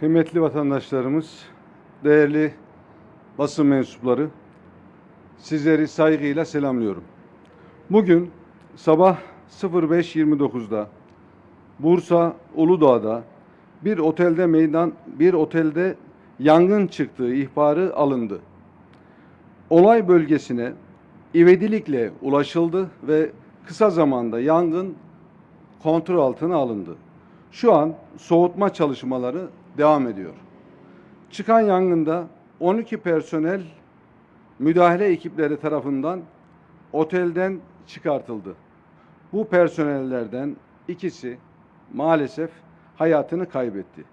Kıymetli vatandaşlarımız, değerli basın mensupları, sizleri saygıyla selamlıyorum. Bugün sabah 05.29'da Bursa Uludağ'da bir otelde meydan bir otelde yangın çıktığı ihbarı alındı. Olay bölgesine ivedilikle ulaşıldı ve kısa zamanda yangın kontrol altına alındı. Şu an soğutma çalışmaları devam ediyor. Çıkan yangında 12 personel müdahale ekipleri tarafından otelden çıkartıldı. Bu personellerden ikisi maalesef hayatını kaybetti.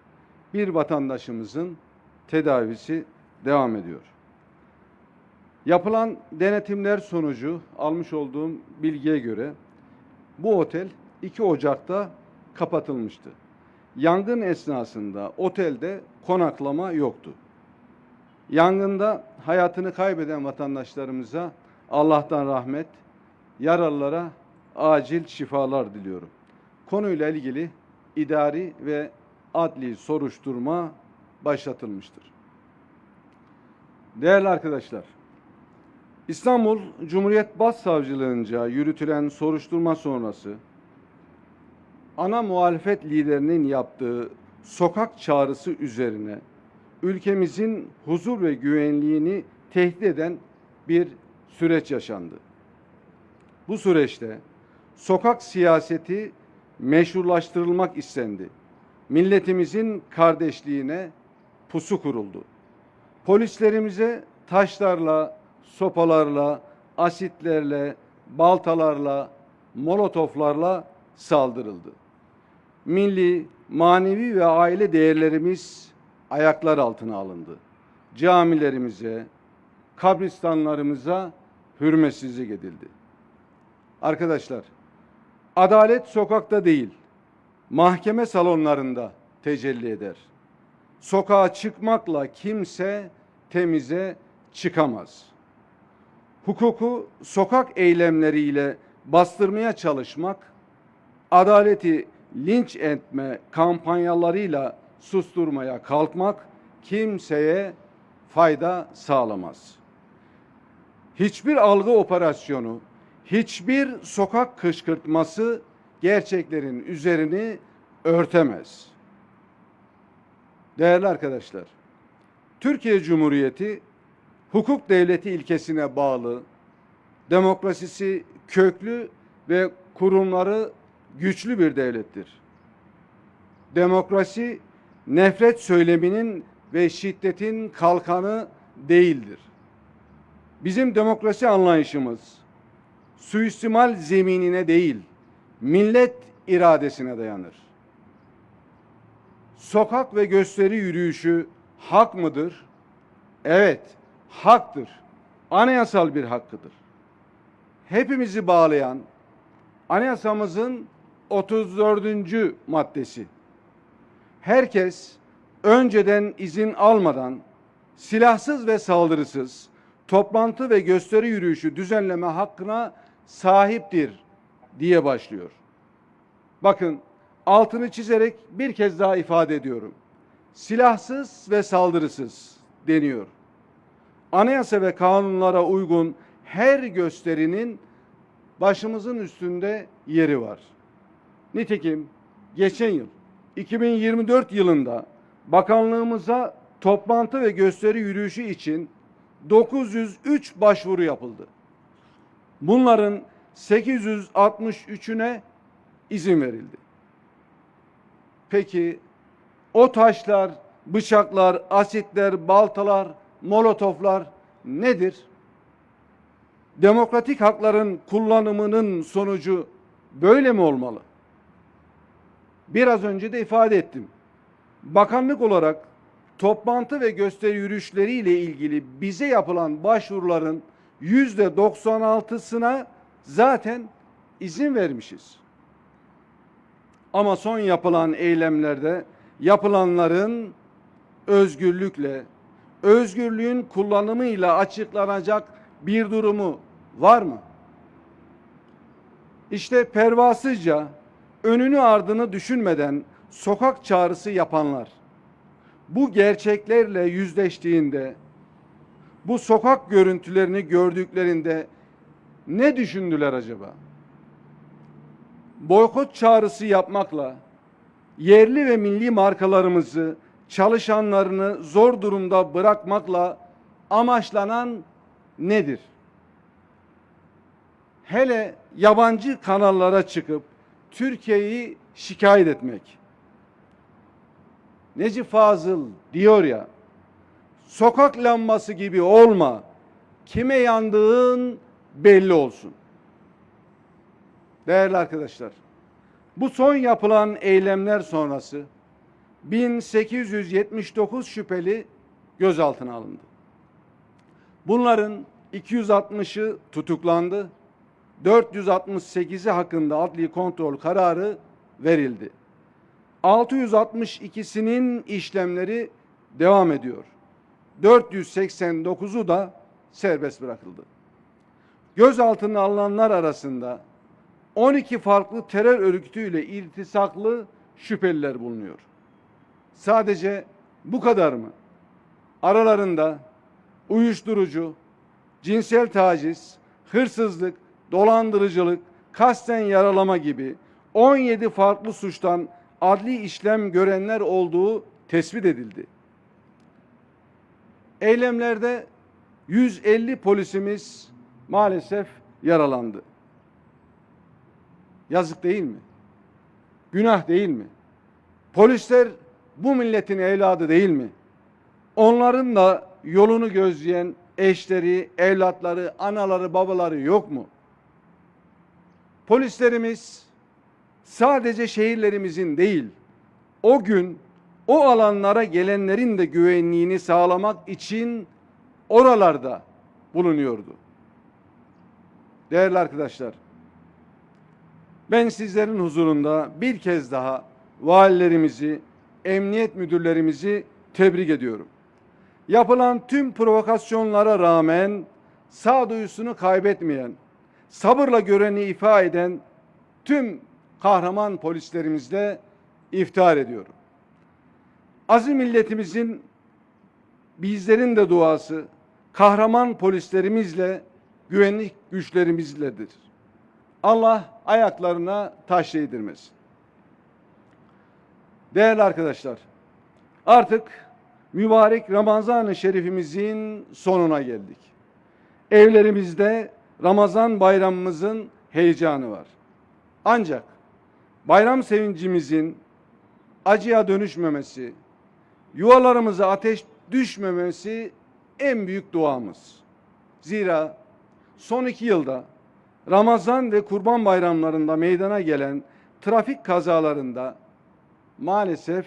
Bir vatandaşımızın tedavisi devam ediyor. Yapılan denetimler sonucu almış olduğum bilgiye göre bu otel 2 Ocak'ta kapatılmıştı. Yangın esnasında otelde konaklama yoktu. Yangında hayatını kaybeden vatandaşlarımıza Allah'tan rahmet, yaralılara acil şifalar diliyorum. Konuyla ilgili idari ve adli soruşturma başlatılmıştır. Değerli arkadaşlar, İstanbul Cumhuriyet Başsavcılığınca yürütülen soruşturma sonrası ana muhalefet liderinin yaptığı sokak çağrısı üzerine ülkemizin huzur ve güvenliğini tehdit eden bir süreç yaşandı. Bu süreçte sokak siyaseti meşrulaştırılmak istendi. Milletimizin kardeşliğine pusu kuruldu. Polislerimize taşlarla, sopalarla, asitlerle, baltalarla, molotoflarla saldırıldı. Milli, manevi ve aile değerlerimiz ayaklar altına alındı. Camilerimize, kabristanlarımıza hürmetsizlik edildi. Arkadaşlar, adalet sokakta değil, mahkeme salonlarında tecelli eder. Sokağa çıkmakla kimse temize çıkamaz. Hukuku sokak eylemleriyle bastırmaya çalışmak, adaleti linç etme kampanyalarıyla susturmaya kalkmak kimseye fayda sağlamaz. Hiçbir algı operasyonu, hiçbir sokak kışkırtması gerçeklerin üzerini örtemez. Değerli arkadaşlar, Türkiye Cumhuriyeti hukuk devleti ilkesine bağlı, demokrasisi köklü ve kurumları güçlü bir devlettir. Demokrasi nefret söyleminin ve şiddetin kalkanı değildir. Bizim demokrasi anlayışımız suistimal zeminine değil, millet iradesine dayanır. Sokak ve gösteri yürüyüşü hak mıdır? Evet, haktır. Anayasal bir hakkıdır. Hepimizi bağlayan anayasamızın 34. maddesi. Herkes önceden izin almadan silahsız ve saldırısız toplantı ve gösteri yürüyüşü düzenleme hakkına sahiptir diye başlıyor. Bakın altını çizerek bir kez daha ifade ediyorum. Silahsız ve saldırısız deniyor. Anayasa ve kanunlara uygun her gösterinin başımızın üstünde yeri var. Nitekim geçen yıl 2024 yılında bakanlığımıza toplantı ve gösteri yürüyüşü için 903 başvuru yapıldı. Bunların 863'üne izin verildi. Peki o taşlar, bıçaklar, asitler, baltalar, molotoflar nedir? Demokratik hakların kullanımının sonucu böyle mi olmalı? Biraz önce de ifade ettim. Bakanlık olarak toplantı ve gösteri yürüyüşleriyle ilgili bize yapılan başvuruların yüzde 96'sına zaten izin vermişiz. Ama son yapılan eylemlerde yapılanların özgürlükle, özgürlüğün kullanımıyla açıklanacak bir durumu var mı? İşte pervasızca önünü ardını düşünmeden sokak çağrısı yapanlar, bu gerçeklerle yüzleştiğinde, bu sokak görüntülerini gördüklerinde ne düşündüler acaba? Boykot çağrısı yapmakla yerli ve milli markalarımızı, çalışanlarını zor durumda bırakmakla amaçlanan nedir? Hele yabancı kanallara çıkıp Türkiye'yi şikayet etmek. Necip Fazıl diyor ya, sokak lambası gibi olma, kime yandığın belli olsun. Değerli arkadaşlar, bu son yapılan eylemler sonrası 1879 şüpheli gözaltına alındı. Bunların 260'ı tutuklandı. 468'i hakkında adli kontrol kararı verildi. 662'sinin işlemleri devam ediyor. 489'u da serbest bırakıldı. Gözaltına alınanlar arasında 12 farklı terör örgütüyle iltisaklı şüpheliler bulunuyor. Sadece bu kadar mı? Aralarında uyuşturucu, cinsel taciz, hırsızlık, dolandırıcılık, kasten yaralama gibi 17 farklı suçtan adli işlem görenler olduğu tespit edildi. Eylemlerde 150 polisimiz maalesef yaralandı. Yazık değil mi? Günah değil mi? Polisler bu milletin evladı değil mi? Onların da yolunu gözleyen eşleri, evlatları, anaları, babaları yok mu? Polislerimiz sadece şehirlerimizin değil, o gün o alanlara gelenlerin de güvenliğini sağlamak için oralarda bulunuyordu. Değerli arkadaşlar, ben sizlerin huzurunda bir kez daha valilerimizi, emniyet müdürlerimizi tebrik ediyorum. Yapılan tüm provokasyonlara rağmen sağduyusunu kaybetmeyen, sabırla göreni ifa eden tüm kahraman polislerimizle iftihar ediyorum. Aziz milletimizin bizlerin de duası kahraman polislerimizle güvenlik güçlerimizledir. Allah ayaklarına taş değdirmesin. Değerli arkadaşlar, artık mübarek Ramazan-ı Şerifimizin sonuna geldik. Evlerimizde Ramazan bayramımızın heyecanı var. Ancak bayram sevincimizin acıya dönüşmemesi, yuvalarımıza ateş düşmemesi en büyük duamız. Zira son iki yılda Ramazan ve Kurban bayramlarında meydana gelen trafik kazalarında maalesef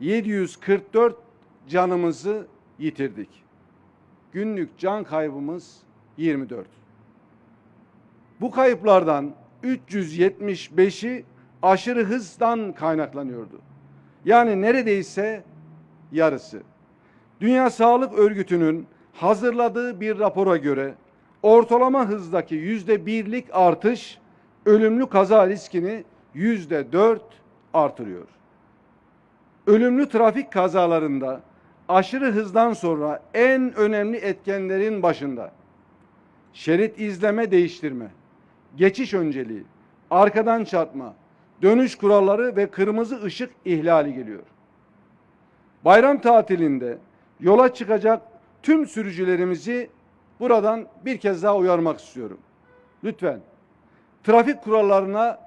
744 canımızı yitirdik. Günlük can kaybımız 24. Bu kayıplardan 375'i aşırı hızdan kaynaklanıyordu. Yani neredeyse yarısı. Dünya Sağlık Örgütü'nün hazırladığı bir rapora göre ortalama hızdaki yüzde birlik artış ölümlü kaza riskini yüzde dört artırıyor. Ölümlü trafik kazalarında aşırı hızdan sonra en önemli etkenlerin başında şerit izleme değiştirme, geçiş önceliği, arkadan çarpma, dönüş kuralları ve kırmızı ışık ihlali geliyor. Bayram tatilinde yola çıkacak tüm sürücülerimizi buradan bir kez daha uyarmak istiyorum. Lütfen trafik kurallarına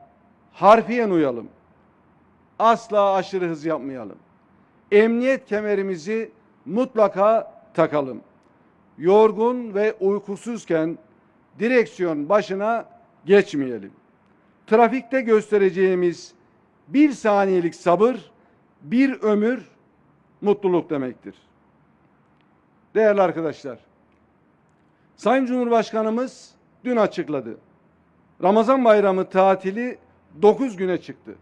harfiyen uyalım. Asla aşırı hız yapmayalım. Emniyet kemerimizi mutlaka takalım. Yorgun ve uykusuzken direksiyon başına geçmeyelim. Trafikte göstereceğimiz bir saniyelik sabır bir ömür mutluluk demektir. Değerli arkadaşlar, Sayın Cumhurbaşkanımız dün açıkladı. Ramazan bayramı tatili 9 güne çıktı.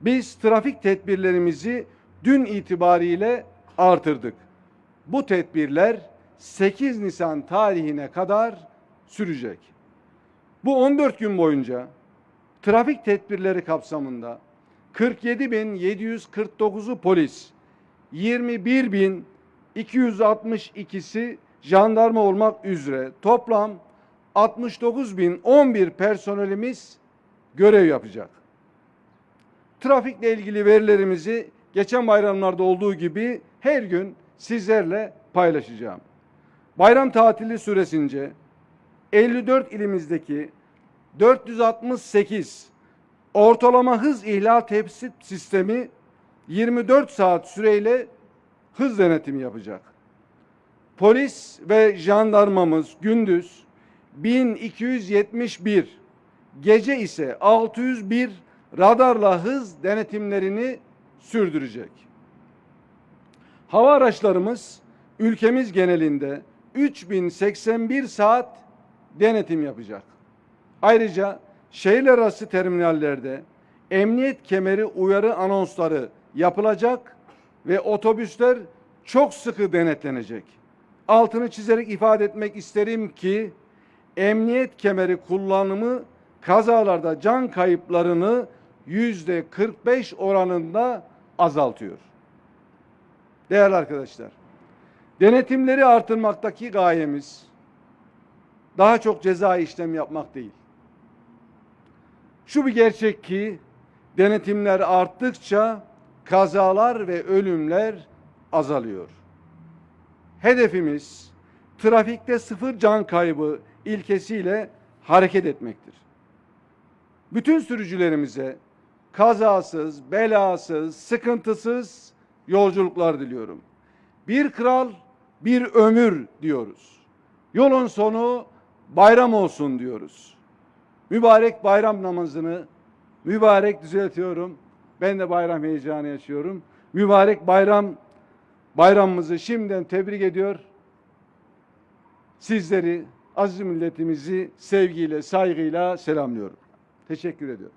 Biz trafik tedbirlerimizi dün itibariyle artırdık. Bu tedbirler 8 Nisan tarihine kadar sürecek. Bu 14 gün boyunca trafik tedbirleri kapsamında 47.749'u polis, 21.262'si jandarma olmak üzere toplam 69.011 personelimiz görev yapacak. Trafikle ilgili verilerimizi geçen bayramlarda olduğu gibi her gün sizlerle paylaşacağım. Bayram tatili süresince 54 ilimizdeki 468 ortalama hız ihlal tespit sistemi 24 saat süreyle hız denetimi yapacak. Polis ve jandarmamız gündüz 1271, gece ise 601 radarla hız denetimlerini sürdürecek. Hava araçlarımız ülkemiz genelinde 3081 saat denetim yapacak. Ayrıca şehirler arası terminallerde emniyet kemeri uyarı anonsları yapılacak ve otobüsler çok sıkı denetlenecek. Altını çizerek ifade etmek isterim ki emniyet kemeri kullanımı kazalarda can kayıplarını yüzde 45 oranında azaltıyor. Değerli arkadaşlar, denetimleri artırmaktaki gayemiz daha çok ceza işlem yapmak değil. Şu bir gerçek ki denetimler arttıkça kazalar ve ölümler azalıyor. Hedefimiz trafikte sıfır can kaybı ilkesiyle hareket etmektir. Bütün sürücülerimize kazasız, belasız, sıkıntısız yolculuklar diliyorum. Bir kral, bir ömür diyoruz. Yolun sonu bayram olsun diyoruz. Mübarek bayram namazını mübarek düzeltiyorum. Ben de bayram heyecanı yaşıyorum. Mübarek bayram bayramımızı şimdiden tebrik ediyor. Sizleri, aziz milletimizi sevgiyle, saygıyla selamlıyorum. Teşekkür ediyorum.